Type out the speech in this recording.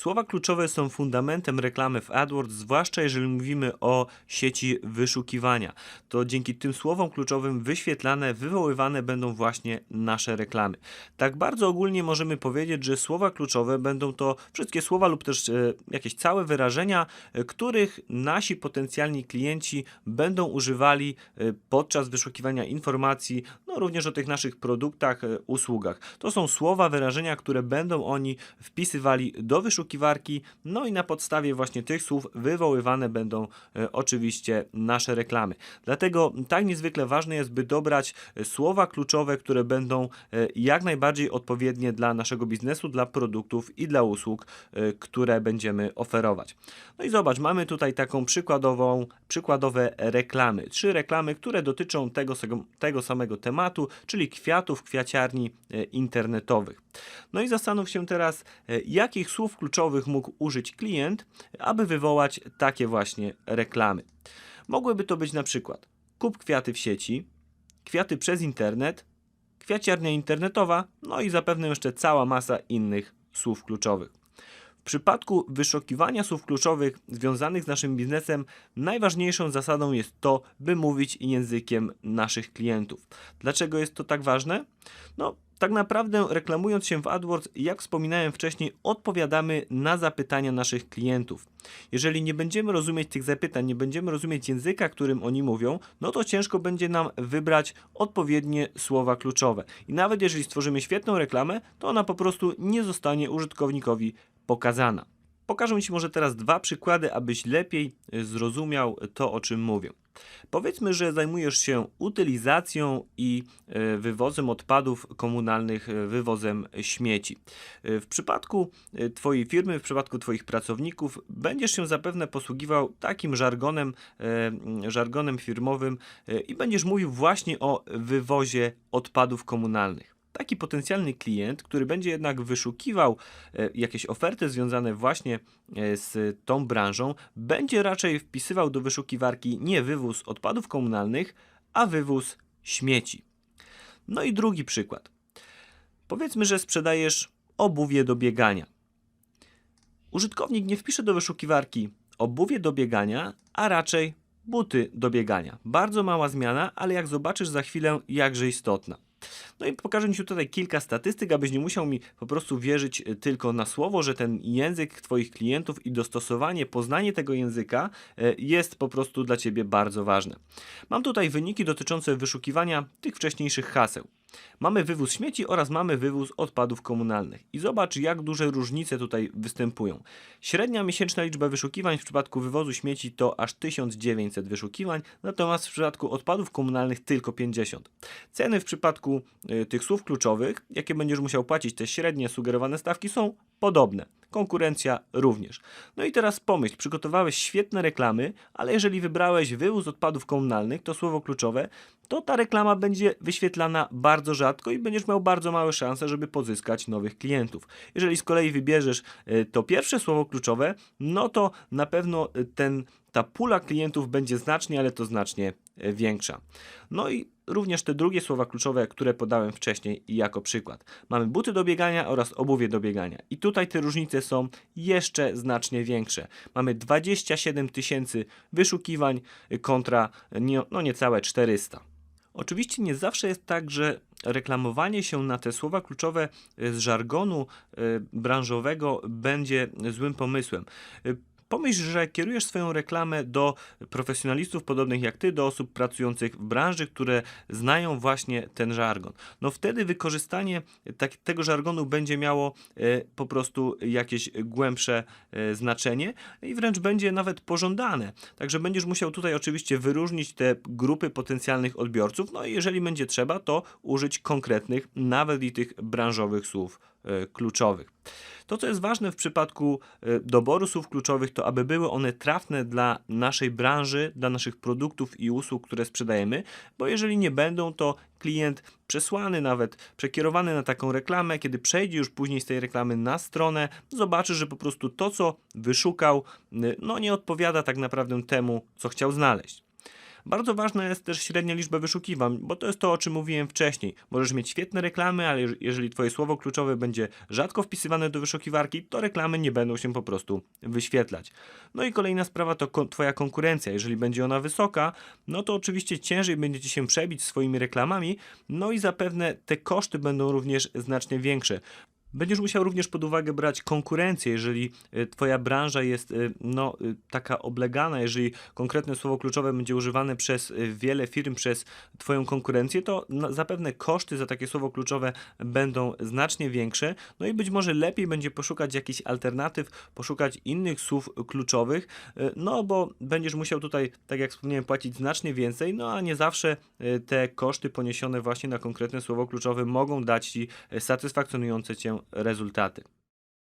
Słowa kluczowe są fundamentem reklamy w AdWords, zwłaszcza jeżeli mówimy o sieci wyszukiwania. To dzięki tym słowom kluczowym wyświetlane, wywoływane będą właśnie nasze reklamy. Tak bardzo ogólnie możemy powiedzieć, że słowa kluczowe będą to wszystkie słowa lub też e, jakieś całe wyrażenia, e, których nasi potencjalni klienci będą używali e, podczas wyszukiwania informacji, no również o tych naszych produktach, e, usługach. To są słowa, wyrażenia, które będą oni wpisywali do wyszukiwarki, no i na podstawie właśnie tych słów wywoływane będą e, oczywiście nasze reklamy. Dlatego tak niezwykle ważne jest, by dobrać e, słowa kluczowe, które będą jak najbardziej odpowiednie dla naszego biznesu, dla produktów i dla usług, które będziemy oferować. No i zobacz, mamy tutaj taką przykładową, przykładowe reklamy. Trzy reklamy, które dotyczą tego, tego samego tematu, czyli kwiatów, kwiaciarni e, internetowych. No i zastanów się teraz, e, jakich słów kluczowych mógł użyć klient, aby wywołać takie właśnie reklamy. Mogłyby to być na przykład kup kwiaty w sieci, kwiaty przez internet, kwiaciarnia internetowa, no i zapewne jeszcze cała masa innych słów kluczowych. W przypadku wyszukiwania słów kluczowych związanych z naszym biznesem, najważniejszą zasadą jest to, by mówić językiem naszych klientów. Dlaczego jest to tak ważne? No, tak naprawdę reklamując się w AdWords, jak wspominałem wcześniej, odpowiadamy na zapytania naszych klientów. Jeżeli nie będziemy rozumieć tych zapytań, nie będziemy rozumieć języka, którym oni mówią, no to ciężko będzie nam wybrać odpowiednie słowa kluczowe. I nawet jeżeli stworzymy świetną reklamę, to ona po prostu nie zostanie użytkownikowi pokazana. Pokażę Ci może teraz dwa przykłady, abyś lepiej y, zrozumiał to, o czym mówię. Powiedzmy, że zajmujesz się utylizacją i e, wywozem odpadów komunalnych, e, wywozem śmieci. W przypadku Twojej firmy, w przypadku Twoich pracowników, będziesz się zapewne posługiwał takim żargonem, żargonem firmowym i będziesz mówił właśnie o wywozie odpadów komunalnych. Taki potencjalny klient, który będzie jednak wyszukiwał e, jakieś oferty związane właśnie e, z tą branżą, będzie raczej wpisywał do wyszukiwarki nie wywóz odpadów komunalnych, a wywóz śmieci. No i drugi przykład. Powiedzmy, że sprzedajesz obuwie do biegania. Użytkownik nie wpisze do wyszukiwarki obuwie do biegania, a raczej buty do biegania. Bardzo mała zmiana, ale jak zobaczysz za chwilę, jakże istotna. No i pokażę Ci tutaj kilka statystyk, abyś nie musiał mi po prostu wierzyć y, tylko na słowo, że ten język Twoich klientów i dostosowanie, poznanie tego języka y, jest po prostu dla Ciebie bardzo ważne. Mam tutaj wyniki dotyczące wyszukiwania tych wcześniejszych haseł. Mamy wywóz śmieci oraz mamy wywóz odpadów komunalnych. I zobacz, jak duże różnice tutaj występują. Średnia miesięczna liczba wyszukiwań w przypadku wywozu śmieci to aż 1900 wyszukiwań, natomiast w przypadku odpadów komunalnych tylko 50. Ceny w przypadku y, tych słów kluczowych, jakie będziesz musiał płacić, te średnie sugerowane stawki są podobne. Konkurencja również. No i teraz pomyśl, przygotowałeś świetne reklamy, ale jeżeli wybrałeś wywóz odpadów komunalnych, to słowo kluczowe, to ta reklama będzie wyświetlana bardzo rzadko i będziesz miał bardzo małe szanse, żeby pozyskać nowych klientów. Jeżeli z kolei wybierzesz y, to pierwsze słowo kluczowe, no to na pewno y, ten, ta pula klientów będzie znacznie, ale to znacznie y, większa. No i również te drugie słowa kluczowe, które podałem wcześniej jako przykład. Mamy buty do biegania oraz obuwie do biegania. I tutaj te różnice są jeszcze znacznie większe. Mamy 27 tysięcy wyszukiwań kontra nie, no niecałe 400. Oczywiście nie zawsze jest tak, że reklamowanie się na te słowa kluczowe z żargonu y, branżowego będzie złym pomysłem. Pomyśl, że kierujesz swoją reklamę do profesjonalistów podobnych jak ty, do osób pracujących w branży, które znają właśnie ten żargon. No wtedy wykorzystanie tak, tego żargonu będzie miało e, po prostu jakieś głębsze e, znaczenie i wręcz będzie nawet pożądane. Także będziesz musiał tutaj oczywiście wyróżnić te grupy potencjalnych odbiorców, no i jeżeli będzie trzeba, to użyć konkretnych, nawet i tych branżowych słów e, kluczowych. To, co jest ważne w przypadku e, doboru słów kluczowych, to aby były one trafne dla naszej branży, dla naszych produktów i usług, które sprzedajemy, bo jeżeli nie będą, to klient przesłany nawet, przekierowany na taką reklamę, kiedy przejdzie już później z tej reklamy na stronę, zobaczy, że po prostu to, co wyszukał, no nie odpowiada tak naprawdę temu, co chciał znaleźć. Bardzo ważna jest też średnia liczba wyszukiwań, bo to jest to, o czym mówiłem wcześniej. Możesz mieć świetne reklamy, ale jeż- jeżeli twoje słowo kluczowe będzie rzadko wpisywane do wyszukiwarki, to reklamy nie będą się po prostu wyświetlać. No i kolejna sprawa to twoja konkurencja. Jeżeli będzie ona wysoka, no to oczywiście ciężej będzie ci się przebić swoimi reklamami, no i zapewne te koszty będą również znacznie większe. Będziesz musiał również pod uwagę brać konkurencję, jeżeli y, twoja branża jest y, no, y, taka oblegana, jeżeli konkretne słowo kluczowe będzie używane przez wiele firm, przez twoją konkurencję, to zapewne koszty za takie słowo kluczowe będą znacznie większe, no i być może lepiej będzie poszukać jakichś alternatyw, poszukać innych słów kluczowych, no bo będziesz musiał tutaj, tak jak wspomniałem, płacić znacznie więcej, no a nie zawsze te koszty poniesione właśnie na konkretne słowo kluczowe mogą dać ci satysfakcjonujące cię результати